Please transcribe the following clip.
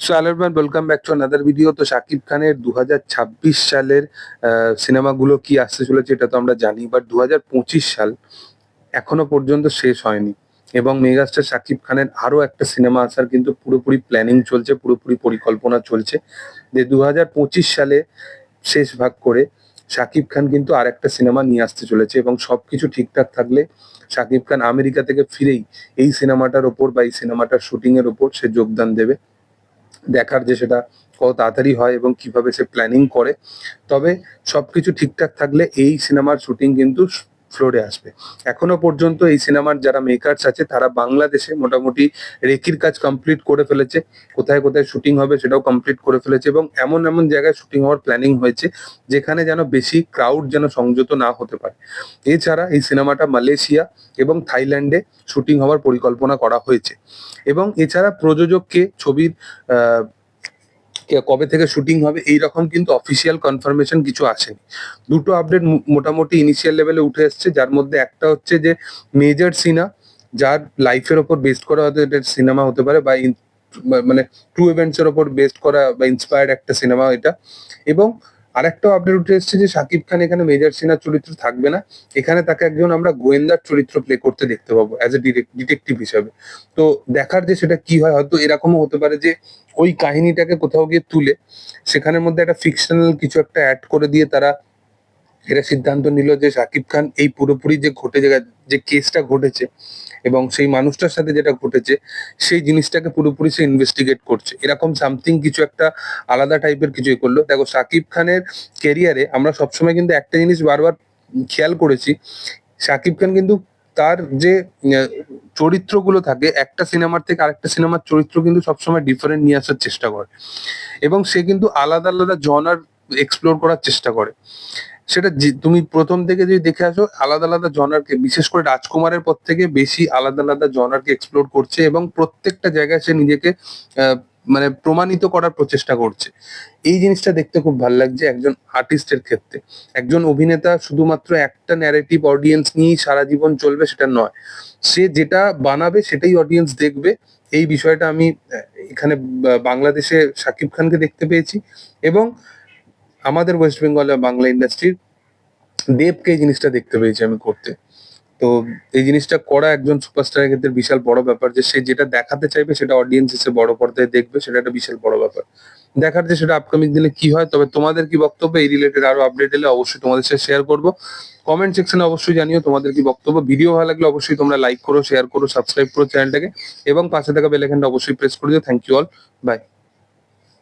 So অ্যালারম্যান welcome back to another video তো শাকিব খানের দুহাজার ছাব্বিশ সালের সিনেমাগুলো কি আসতে চলেছে এটা তো আমরা জানি বাট দু সাল এখনও পর্যন্ত শেষ হয়নি। এবং মেগাস্টার শাকিব খানের আরও একটা সিনেমা আসার কিন্তু পুরোপুরি প্ল্যানিং চলছে, পুরোপুরি পরিকল্পনা চলছে। যে দু সালে শেষ ভাগ করে শাকিব খান কিন্তু আর একটা সিনেমা নিয়ে আসতে চলেছে এবং সবকিছু ঠিকঠাক থাকলে শাকিব খান আমেরিকা থেকে ফিরেই এই সিনেমাটার ওপর বা এই সিনেমাটার শুটিং এর ওপর সে যোগদান দেবে। দেখার যে সেটা কত তাড়াতাড়ি হয় এবং কীভাবে সে প্ল্যানিং করে। তবে সবকিছু ঠিকঠাক থাকলে এই সিনেমার শুটিং কিন্তু ফ্লোরে আসবে। এখনও পর্যন্ত এই সিনেমার যারা মেকার্স আছে, তারা বাংলাদেশে মোটামুটি রেকির কাজ কমপ্লিট করে ফেলেছে। কোথায় কোথায় শুটিং হবে সেটাও কমপ্লিট করে ফেলেছে এবং এমন এমন জায়গায় শুটিং হওয়ার প্ল্যানিং হয়েছে, যেখানে যেন বেশি ক্রাউড যেন সংযত না হতে পারে। এছাড়া এই সিনেমাটা মালয়েশিয়া এবং থাইল্যান্ডে শুটিং হওয়ার পরিকল্পনা করা হয়েছে। এবং এছাড়া প্রযোজককে ছবির কবে থেকে শুটিং হবে এই রকম কিন্তু অফিসিয়াল কনফার্মেশন কিছু আসেনি। দুটো আপডেট মোটামুটি ইনিশিয়াল লেভেলে উঠে এসছে, যার মধ্যে একটা হচ্ছে যে মেজর সিনা যার লাইফের ওপর বেস্ট করা হয়তো এটা সিনেমা হতে পারে বা মানে ট্রু ইভেন্টস এর ওপর বেস্ট করা বা ইন্সপায়ার্ড একটা সিনেমা এটা। এবং আরেকটা আপডেট উঠে এসছে যে শাকিব খান এখানে মেজর সিনহার চরিত্র থাকবে না। এখানে তাকে একজন আমরা গোয়েন্দার চরিত্র প্লে করতে দেখতে পাবো অ্যাজ এ ডিটেকটিভ হিসাবে। তো দেখার যে সেটা কি হয়, হয়তো এরকমও হতে পারে যে ওই কাহিনীটাকে কোথাও গিয়ে তুলে সেখানের মধ্যে একটা ফিকশনাল কিছু একটা অ্যাড করে দিয়ে তারা এটা সিদ্ধান্ত নিল যে শাকিব খান এই পুরোপুরি যে ঘটে যে- কেসটা ঘটেছে এবং সেই মানুষটার সাথে যেটা ঘটেছে, সেই জিনিসটাকে পুরোপুরি সে ইনভেস্টিগেট করছে। এরকম সামথিং কিছু একটা আলাদা টাইপের কিছু এ করল। দেখো শাকিব খানের কেরিয়ারে আমরা সবসময় কিন্তু একটা জিনিস বারবার খেয়াল করেছি শাকিব খান কিন্তু তার যে চরিত্রগুলো থাকে, একটা সিনেমার থেকে আরেকটা সিনেমার চরিত্র কিন্তু সবসময় ডিফারেন্ট নিয়ে আসার চেষ্টা করে। এবং সে কিন্তু আলাদা আলাদা জনার এক্সপ্লোর করার চেষ্টা করে। সেটা তুমি প্রথম থেকে যদি দেখে আসো, আলাদা আলাদা জনারকে বিশেষ করে রাজকুমারের পর থেকে বেশি আলাদা আলাদা জনারকে এক্সপ্লোর করছে এবং প্রত্যেকটা জায়গায় সে নিজেকে মানে প্রমাণিত করার প্রচেষ্টা করছে। এই জিনিসটা দেখতে খুব ভালো লাগছে একজন আর্টিস্টের ক্ষেত্রে। একজন অভিনেতা শুধুমাত্র একটা ন্যারেটিভ অডিয়েন্স নিয়েই সারা জীবন চলবে সেটা নয়। সে যেটা বানাবে সেটাই অডিয়েন্স দেখবে। এই বিষয়টা আমি এখানে বাংলাদেশে শাকিব খানকে দেখতে পেয়েছি এবং আমাদের ওয়েস্ট বেঙ্গলে বাংলা ইন্ডাস্ট্রির দেবকে এই জিনিসটা দেখতে পেয়েছি আমি করতে। তো এই জিনিসটা করা একজন সুপারস্টারের ক্ষেত্রে বিশাল বড় ব্যাপার যে সে যেটা দেখাতে চাইবে সেটা অডিয়েন্স এসে বড় পর্দায় দেখবে, সেটা একটা বিশাল বড় ব্যাপার। দেখার যে সেটা আপকামিং দিনে কি হয়, তবে তোমাদের কি বক্তব্য, এই রিলেটেড আরও আপডেট এলে অবশ্যই তোমাদের সাথে শেয়ার করব। কমেন্ট সেকশনে অবশ্যই জানিও তোমাদের কি বক্তব্য। ভিডিও ভালো লাগলে অবশ্যই তোমরা লাইক করো শেয়ার করো সাবস্ক্রাইব করো চ্যানেলটাকে এবং পাশে থাকা বেল আইকনটা অবশ্যই প্রেস করে দিও। Thank you all by